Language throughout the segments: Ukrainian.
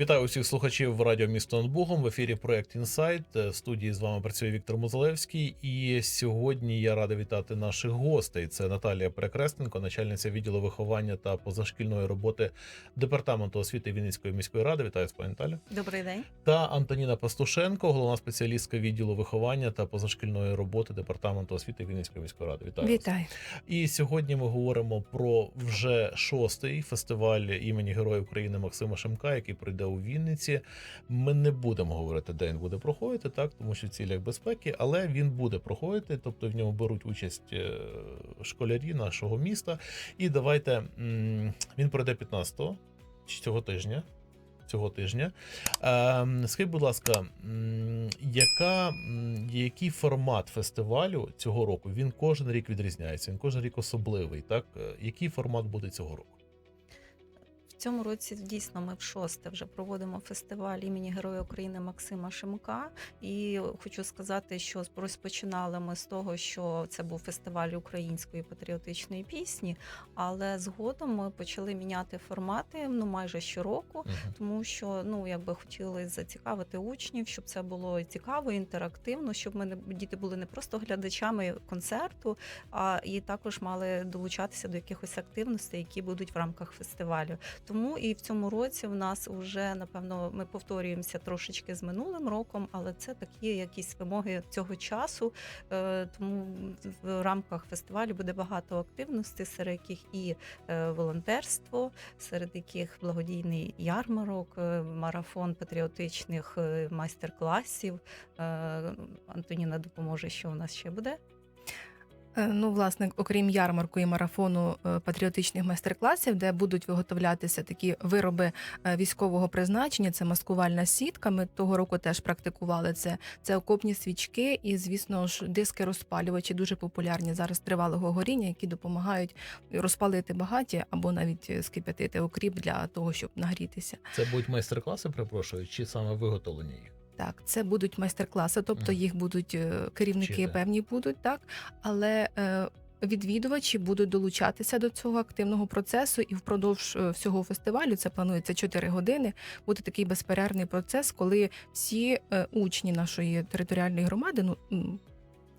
Вітаю усіх слухачів радіо місто над Богом. В ефірі проект Інсайт. В студії з вами працює Віктор Мозалевський. І сьогодні я радий вітати наших гостей. Це Наталія Перекресненко, начальниця відділу виховання та позашкільної роботи департаменту освіти Вінницької міської ради. Вітаю з пані Наталі. Добрий день. Та Антоніна Пастушенко, головна спеціалістка відділу виховання та позашкільної роботи департаменту освіти Вінницької міської ради. Вітаю. вас. І сьогодні ми говоримо про вже шостий фестиваль імені Героя України Максима Шемка, який пройде у Вінниці. Ми не будемо говорити, де він буде проходити, так тому що в цілях безпеки, але він буде проходити, тобто в ньому беруть участь е, школярі нашого міста. І давайте він пройде 15-го цього тижня. Цього тижня. Ем, скажіть, будь ласка, яка, який формат фестивалю цього року? Він кожен рік відрізняється, він кожен рік особливий. Так? Е, Який формат буде цього року? Цьому році дійсно ми в шосте вже проводимо фестиваль імені Героя України Максима Шимка. І хочу сказати, що розпочинали ми з того, що це був фестиваль української патріотичної пісні, але згодом ми почали міняти формати ну майже щороку. Тому що ну якби хотіли зацікавити учнів, щоб це було цікаво, інтерактивно, щоб ми не діти були не просто глядачами концерту, а і також мали долучатися до якихось активностей, які будуть в рамках фестивалю. Тому і в цьому році в нас вже напевно ми повторюємося трошечки з минулим роком, але це такі якісь вимоги цього часу. Е, Тому в рамках фестивалю буде багато активностей, серед яких і е, волонтерство, серед яких благодійний ярмарок, е, марафон патріотичних майстер-класів. Антоніна допоможе, що у нас ще буде. Е, Ну, власне, окрім ярмарку і марафону е, патріотичних майстер-класів, де будуть виготовлятися такі вироби е, військового призначення, це маскувальна сітка. Ми того року теж практикували це. Це окопні свічки і, звісно ж, диски розпалювачі дуже популярні зараз тривалого горіння, які допомагають розпалити багаті або навіть скип'ятити окріп для того, щоб нагрітися. Це будуть майстер-класи, перепрошую, чи саме виготовлення їх? Так, це будуть майстер-класи, тобто їх будуть е, керівники Вчити. певні будуть, так але е, відвідувачі будуть долучатися до цього активного процесу, і впродовж е, всього фестивалю це планується 4 години. Буде такий безперервний процес, коли всі е, учні нашої територіальної громади, ну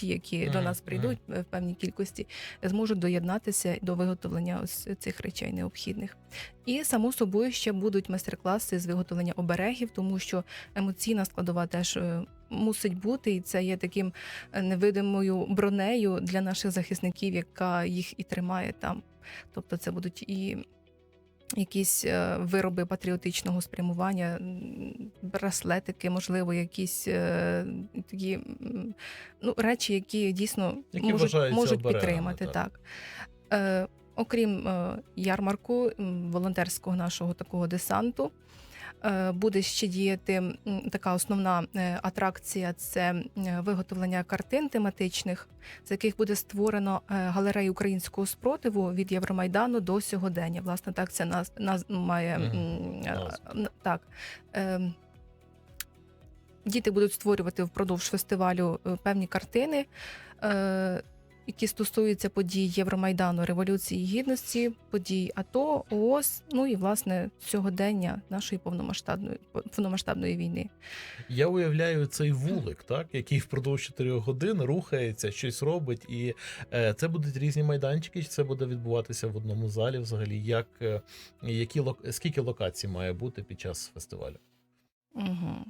ті, які до нас прийдуть е, в певній кількості, зможуть доєднатися до виготовлення ось цих речей необхідних. І само собою ще будуть майстер-класи з виготовлення оберегів, тому що емоційна складова теж е, мусить бути, і це є таким е, невидимою бронею для наших захисників, яка їх і тримає там. Тобто, це будуть і якісь е, вироби патріотичного спрямування, браслетики, можливо, якісь е, такі ну, речі, які дійсно Які можуть, можуть оберегами, підтримати. так. Так. Е, окрім ярмарку, волонтерського нашого такого десанту. Е, Буде ще діяти така основна е, атракція це виготовлення картин тематичних, з яких буде створено е, галерею українського спротиву від Євромайдану до сьогодення. Власне, так це нас, нас має е, н- так. Е, Діти будуть створювати впродовж фестивалю е, певні картини, е, які стосуються подій Євромайдану, Революції Гідності, подій АТО, ООС, ну і власне сьогодення нашої повномасштабної повномасштабної війни. Я уявляю цей вулик, так, який впродовж 4 годин рухається, щось робить, і е, це будуть різні майданчики, чи це буде відбуватися в одному залі взагалі. Як, е, які, скільки локацій має бути під час фестивалю? Угу.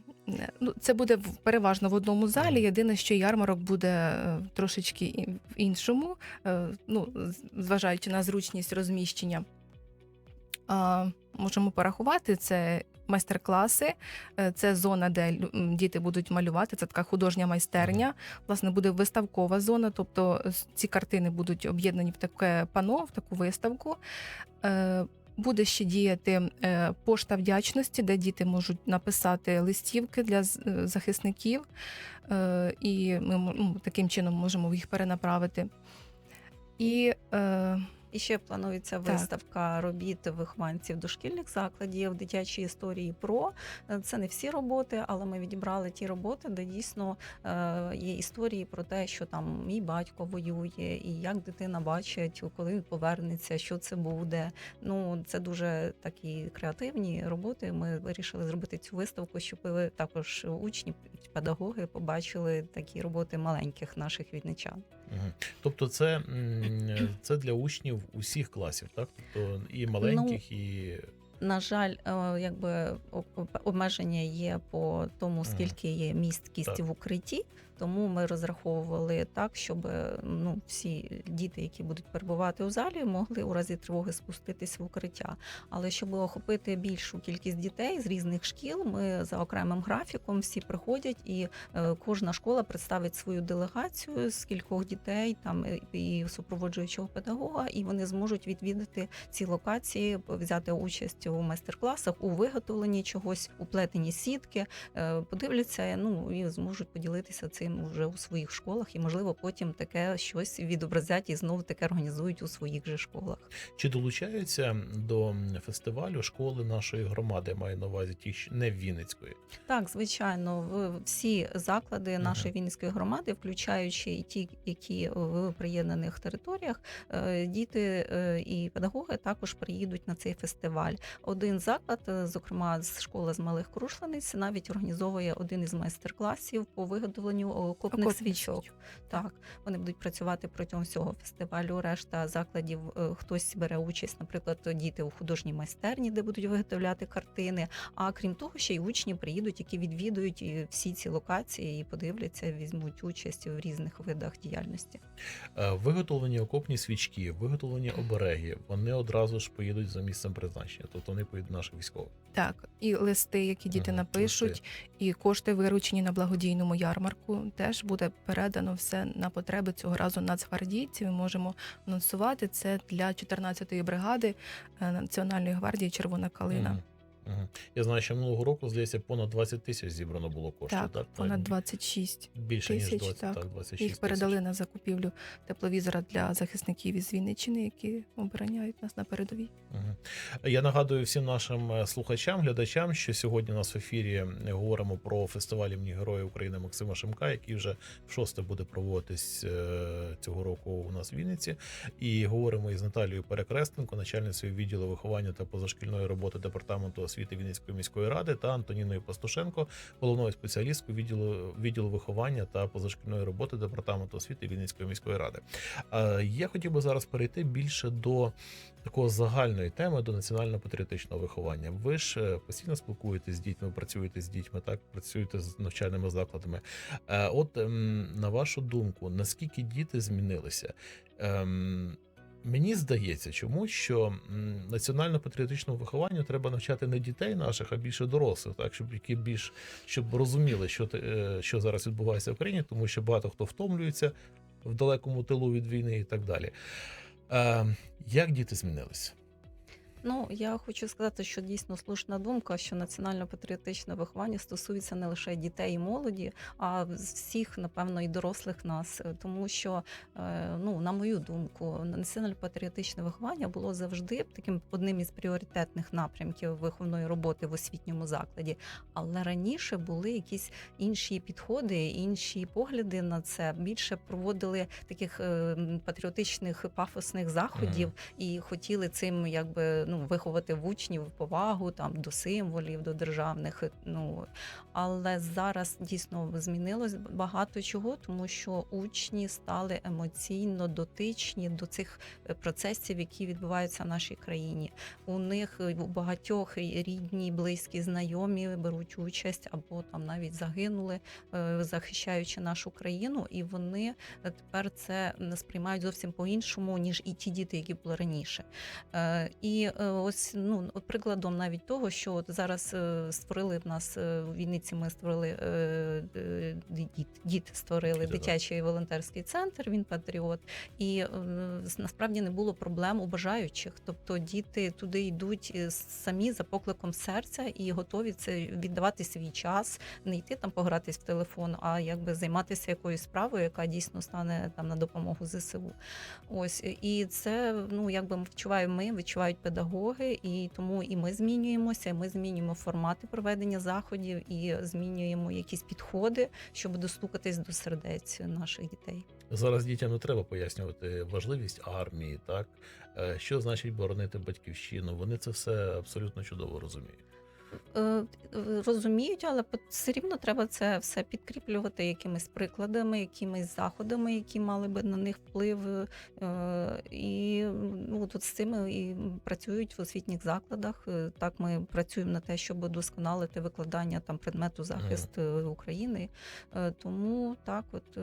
Ну, це буде в- переважно в одному залі. Єдине, що ярмарок буде е, трошечки і- в іншому, е, ну, з- зважаючи на зручність розміщення. А, можемо порахувати це. Майстер-класи, Е, це зона, де лю- м, діти будуть малювати. Це така художня майстерня. Власне, буде виставкова зона, тобто с- ці картини будуть об'єднані в таке пано, в таку виставку. Е, Буде ще діяти е, пошта вдячності, де діти можуть написати листівки для е, захисників, е, і ми ну, таким чином можемо їх перенаправити. І І ще планується Так. виставка робіт вихованців дошкільних закладів дитячі історії про Е, це не всі роботи, але ми відібрали ті роботи, де дійсно е, є історії про те, що там мій батько воює, і як дитина бачить, коли він повернеться, що це буде. Ну це дуже такі креативні роботи. Ми вирішили зробити цю виставку, щоб ви також учні, педагоги побачили такі роботи маленьких наших вінничан. Мгм. Тобто, це, це для учнів усіх класів, так? Тобто і маленьких, і На жаль, е, якби об- об- обмеження є по тому, скільки є міст кісті в укритті. Тому ми розраховували так, щоб е, ну всі діти, які будуть перебувати у залі, могли у разі тривоги спуститись в укриття. Але щоб охопити більшу кількість дітей з різних шкіл, ми за окремим графіком всі приходять, і е, кожна школа представить свою делегацію з кількох дітей, там е, і супроводжуючого педагога, і вони зможуть відвідати ці локації, взяти участь у майстер-класах, у виготовленні чогось, у плетенні сітки, подивляться, ну і зможуть поділитися цим вже у своїх школах, і можливо потім таке щось відобразять і знову таке організують у своїх же школах. чи долучаються до фестивалю школи нашої громади, маю на увазі ті, не Вінницької. Так, звичайно, всі заклади нашої Вінницької громади, включаючи і ті, які в приєднаних територіях, е, діти е, і педагоги також приїдуть на цей фестиваль. Один заклад, е, зокрема з школи з малих крушлениць, навіть організовує один із майстер-класів по виготовленню окопних Окопних свічок. свічок. Так, вони будуть працювати протягом всього фестивалю. Решта закладів е, хтось бере участь, наприклад, діти у художній майстерні, де будуть виготовляти картини. А крім того, ще й учні приїдуть, які відвідують всі ці локації і подивляться, візьмуть участь в різних видах діяльності. Е, Виготовлені окопні свічки, виготовлені обереги, вони одразу ж поїдуть за місцем призначення, тобто вони поїдуть до наших військових. Так, і листи, які діти Мгм, напишуть, листи. і кошти виручені на благодійному ярмарку, теж буде передано все на потреби цього разу нацгвардійців. Ми можемо анонсувати це для 14-ї бригади е, Національної гвардії Червона калина. Я знаю, що минулого року, здається, понад 20 тисяч зібрано було коштів. Так, Так, понад 26 більше ніж тисяч, 20, так. так, 26 їх тисяч. передали на закупівлю тепловізора для захисників із Вінниччини, які обороняють нас на передовій. Я нагадую всім нашим е, слухачам, глядачам, що сьогодні у нас в ефірі говоримо про фестиваль імені Героя України Максима Шимка, який вже в шосте буде проводитись е, цього року у нас в Вінниці. І говоримо із Наталією Перекрестенко, начальницею відділу виховання та позашкільної роботи департаменту освіти Вінницької міської ради, та Антоніною Пастушенко, головною спеціалісткою відділу відділу виховання та позашкільної роботи департаменту освіти Вінницької міської ради. Е, Я хотів би зараз перейти більше до такого загальної теми до національно-патріотичного виховання. Ви ж е, постійно спілкуєтесь з дітьми, працюєте з дітьми, так працюєте з навчальними закладами. Е, От ем, на вашу думку, наскільки діти змінилися? Ем, Мені здається, чому що національно-патріотичному вихованню треба навчати не дітей наших, а більше дорослих, так щоб які більш щоб розуміли, що е, що зараз відбувається в Україні, тому що багато хто втомлюється в далекому тилу від війни і так далі. Е, як діти змінилися? Ну я хочу сказати, що дійсно слушна думка, що національно-патріотичне виховання стосується не лише дітей і молоді, а всіх, напевно, і дорослих нас, Е, тому що, е, ну на мою думку, національно-патріотичне виховання було завжди таким одним із пріоритетних напрямків виховної роботи в освітньому закладі. Але раніше були якісь інші підходи, інші погляди на це. Більше проводили таких е, патріотичних пафосних заходів і хотіли цим якби ну виховати в учнів повагу там до символів, до державних. Ну але зараз дійсно змінилось багато чого, тому що учні стали емоційно дотичні до цих е, процесів, які відбуваються в нашій країні. У них е, у багатьох рідні, близькі, знайомі беруть участь або там навіть загинули, е, захищаючи нашу країну, і вони тепер це сприймають зовсім по-іншому, ніж і ті діти, які були раніше. І ось ну прикладом навіть того, що от зараз е, створили в нас е, в Вінниці. Ми створили е, е, дід, дід створили дитячий волонтерський центр. Він патріот, і е, насправді не було проблем у бажаючих. Тобто діти туди йдуть е, самі за покликом серця і готові це віддавати свій час, не йти там погратись в телефон, а якби займатися якоюсь справою, яка дійсно стане там на допомогу ЗСУ. Ось і це ну якби ми відчуваємо ми, відчувають педагоги, і тому і ми змінюємося. і Ми змінюємо формати проведення заходів і змінюємо якісь підходи, щоб достукатись до сердець наших дітей. Зараз дітям не треба пояснювати важливість армії, так Е, що значить боронити батьківщину. Вони це все абсолютно чудово розуміють. Е, розуміють, але все рівно треба це все підкріплювати якимись прикладами, якимись заходами, які мали би на них вплив. Е, І ну тут з цими і працюють в освітніх закладах. Е, Так, ми працюємо на те, щоб удосконалити викладання там предмету захист е, України. Тому так, от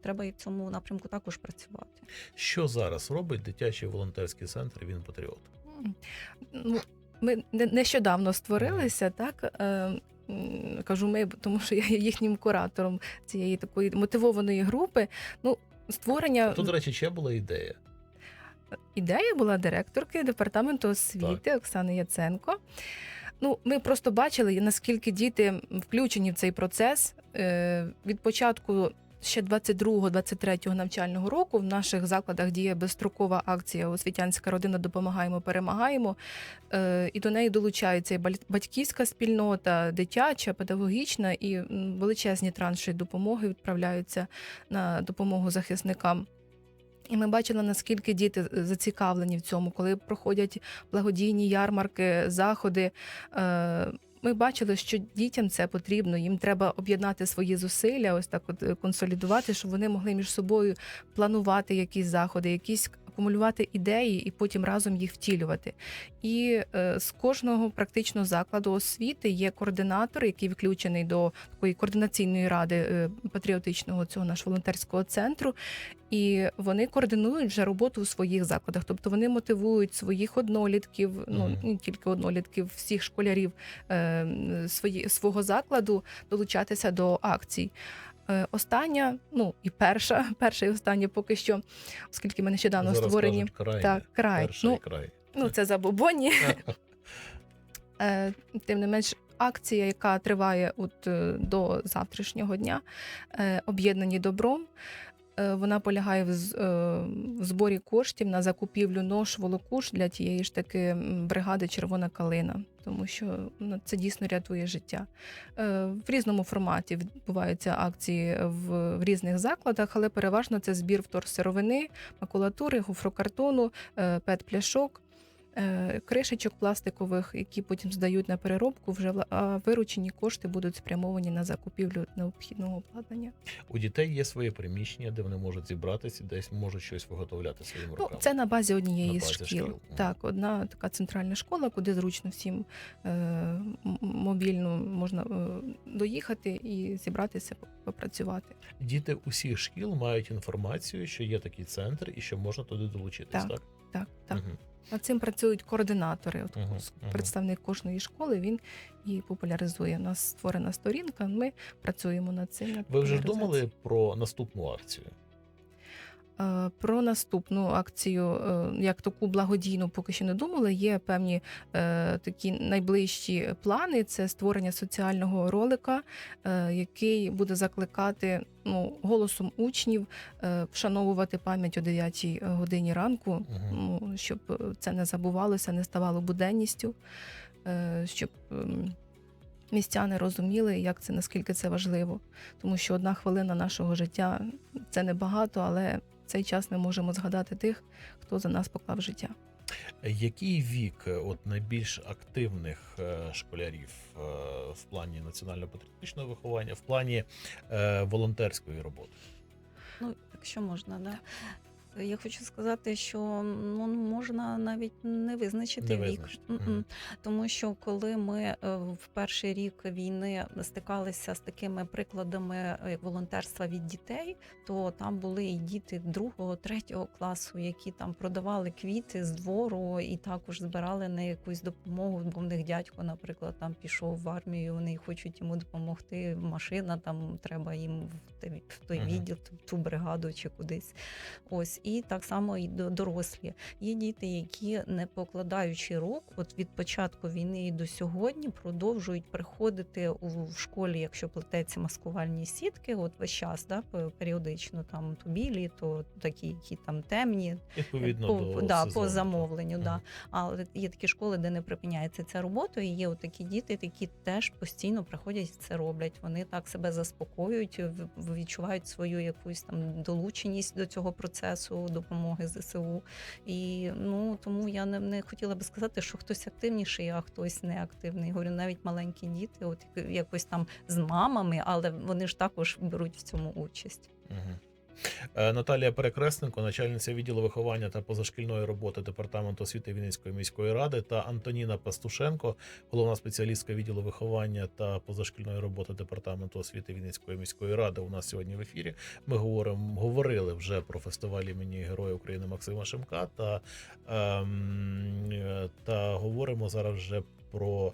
треба і в цьому напрямку також працювати. Що зараз робить дитячий волонтерський центр Він Патріот? Ну, ми не- нещодавно створилися, так. Е, Кажу ми, тому що я є їхнім куратором цієї такої мотивованої групи. Ну, створення Тут, до речі, ще була ідея. ідея була директорки департаменту освіти Оксани Яценко. Ну, ми просто бачили, наскільки діти включені в цей процес. Е, Від початку ще 22-23 навчального року в наших закладах діє безстрокова акція Освітянська родина допомагаємо, перемагаємо. Е, І до неї долучаються і батьківська спільнота, дитяча, педагогічна і величезні транші допомоги відправляються на допомогу захисникам. І ми бачили, наскільки діти зацікавлені в цьому, коли проходять благодійні ярмарки, заходи. Ми бачили, що дітям це потрібно. Їм треба об'єднати свої зусилля, ось так от е, консолідувати, щоб вони могли між собою планувати якісь заходи, якісь акумулювати ідеї і потім разом їх втілювати. І е, з кожного практично закладу освіти є координатор, який включений до такої координаційної ради е, патріотичного цього нашого волонтерського центру. І вони координують вже роботу у своїх закладах. Тобто вони мотивують своїх однолітків, ну не тільки однолітків, всіх школярів е, свої, свого закладу долучатися до акцій. Е, Остання, ну і перша, перша і остання поки що, оскільки ми нещодавно Зараз створені. кажуть, край, Так, край. Ну, край. Ну, це забобонні. Е, Тим не менш, акція, яка триває от е, до завтрашнього дня, об'єднані добром. Е, Вона полягає в е, в зборі коштів на закупівлю нож волокуш для тієї ж таки бригади Червона калина, тому що ну, це дійсно рятує життя. Е, В різному форматі відбуваються акції в, різних закладах, але переважно це збір вторсировини, макулатури, гофрокартону, пет-пляшок кришечок пластикових, які потім здають на переробку, вже а виручені кошти будуть спрямовані на закупівлю необхідного обладнання. У дітей є своє приміщення, де вони можуть зібратися, десь можуть щось виготовляти своїми Ну, руками. це на базі однієї На з базі шкіл. шкіл. Так, одна така центральна школа, куди зручно всім е, мобільно можна е, доїхати і зібратися, попрацювати. Діти усіх шкіл мають інформацію, що є такий центр і що можна туди долучитись. Так, Так, Так, так. Мгм. Над цим працюють координатори. От представник кожної школи він і популяризує. У нас створена сторінка. Ми працюємо над цим. над Ви вже думали про наступну акцію? Е, Про наступну акцію, е, як таку благодійну, поки що не думали. Є певні е, такі найближчі плани. Це створення соціального ролика, який буде закликати ну, голосом учнів вшановувати пам'ять о 9 годині ранку, ну, щоб це не забувалося, не ставало буденністю, щоб. ем, Містяни розуміли, як це наскільки це важливо, тому що одна хвилина нашого життя це небагато, але цей час ми можемо згадати тих, хто за нас поклав життя. Який вік е, от найбільш активних е, школярів е, в плані національно-патріотичного виховання, в плані волонтерської роботи? Ну, якщо можна, да. Я хочу сказати, що ну можна навіть не визначити Не вік, визначити. М-м. Тому що коли ми е, в перший рік війни стикалися з такими прикладами е, волонтерства від дітей, то там були і діти другого, третього класу, які там продавали квіти з двору і також збирали на якусь допомогу. Бо в них дядько, наприклад, там пішов в армію. Вони хочуть йому допомогти. Машина там треба їм в той, в той Мгм. відділ, в ту бригаду чи кудись. Ось і так само і до- дорослі. Є діти, які не покладаючи рук, от від початку війни і до сьогодні продовжують приходити у в школі, якщо плететься маскувальні сітки, от весь час, да, періодично там то білі, то такі, які там темні, Відповідно по, до да, сезону, по замовленню. Да. Але є такі школи, де не припиняється ця робота, і є от такі діти, які теж постійно приходять і це роблять. Вони так себе заспокоюють, відчувають свою якусь там долученість до цього процесу допомоги ЗСУ. І ну тому я не, не хотіла би сказати, що хтось активніший, а хтось не активний. Говорю, навіть маленькі діти, от якось там з мамами, але вони ж також беруть в цьому участь. Мгм. Е, Наталія Перекресненко, начальниця відділу виховання та позашкільної роботи департаменту освіти Вінницької міської ради, та Антоніна Пастушенко, головна спеціалістка відділу виховання та позашкільної роботи департаменту освіти Вінницької міської ради. У нас сьогодні в ефірі. Ми говоримо, говорили вже про фестиваль імені Героя України Максима Шемка та, ем, е, та говоримо зараз вже про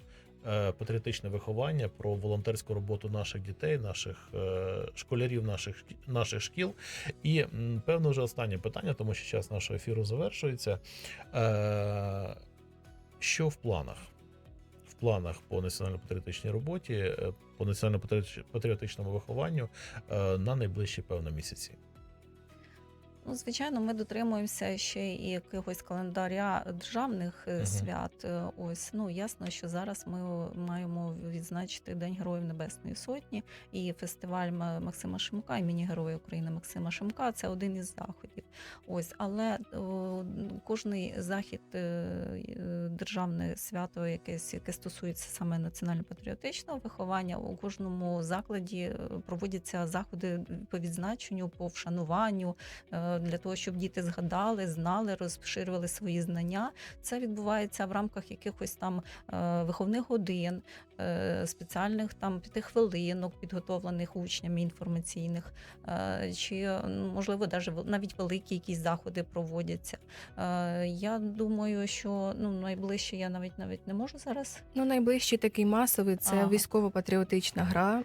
патріотичне виховання, про волонтерську роботу наших дітей, наших е, школярів, наших наших шкіл. І певно, вже останнє питання, тому що час нашого ефіру завершується. Е, Що в планах? В планах по національно-патріотичній роботі, е, по національно-патріотичному вихованню е, на найближчі певно місяці. Ну, звичайно, ми дотримуємося ще і якогось календаря державних е, Мгм. свят. Е, Ось ну ясно, що зараз ми маємо відзначити День Героїв Небесної Сотні і фестиваль Максима Шимка, імені Героя України Максима Шимка. Це один із заходів. Ось, але о, кожний захід, е, е, державне свято, якесь, яке стосується саме національно-патріотичного виховання, у кожному закладі е, проводяться заходи по відзначенню, по вшануванню е, для того, щоб діти згадали, знали, розширювали свої знання. Це відбувається в рамках якихось там е, виховних годин, е, спеціальних там п'ятихвилинок, підготовлених учнями інформаційних, е, чи можливо даже вел- навіть великі якісь заходи проводяться. Я думаю, що ну найближче я навіть навіть не можу зараз. Ну, найближчий такий масовий це Ага. військово-патріотична гра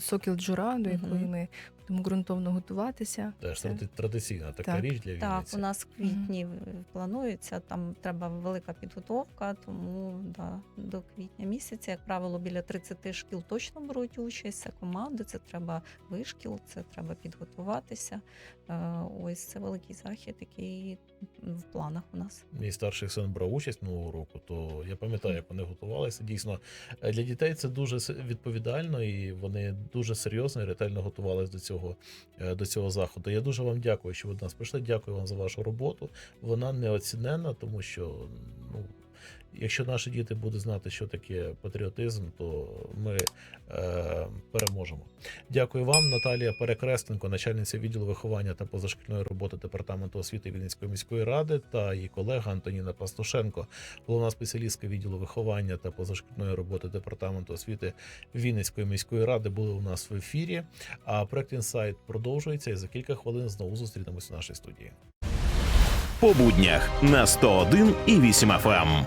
Сокіл Джура, до якої Мгм. ми будемо ґрунтовно готуватися. Теж Це- тради- традиційна така Так. річ для Так, у нас в квітні в- планується. Там треба велика підготовка, тому да, до квітня місяця, як правило, біля 30 шкіл точно беруть участь. Це команди, це треба вишкіл, це треба підготуватися. Е, Ось це великий захід, який в планах у нас. Мій старший син брав участь минулого року, то я пам'ятаю, як вони готувалися. Дійсно, для дітей це дуже відповідально, і вони дуже серйозно і ретельно готувалися до цього, е, до цього заходу. Я дуже вам дякую, що ви до нас прийшли. Дякую вам за вашу роботу. Вона неоціненна, тому що ну. Якщо наші діти будуть знати, що таке патріотизм, то ми е, переможемо. Дякую вам, Наталія Перекресненко, начальниця відділу виховання та позашкільної роботи департаменту освіти Вінницької міської ради, та її колега Антоніна Пастушенко, головна спеціалістка відділу виховання та позашкільної роботи департаменту освіти Вінницької міської ради, були у нас в ефірі. А проект інсайт продовжується і за кілька хвилин знову зустрінемось в нашій студії. по буднях на 101 і 8 FM.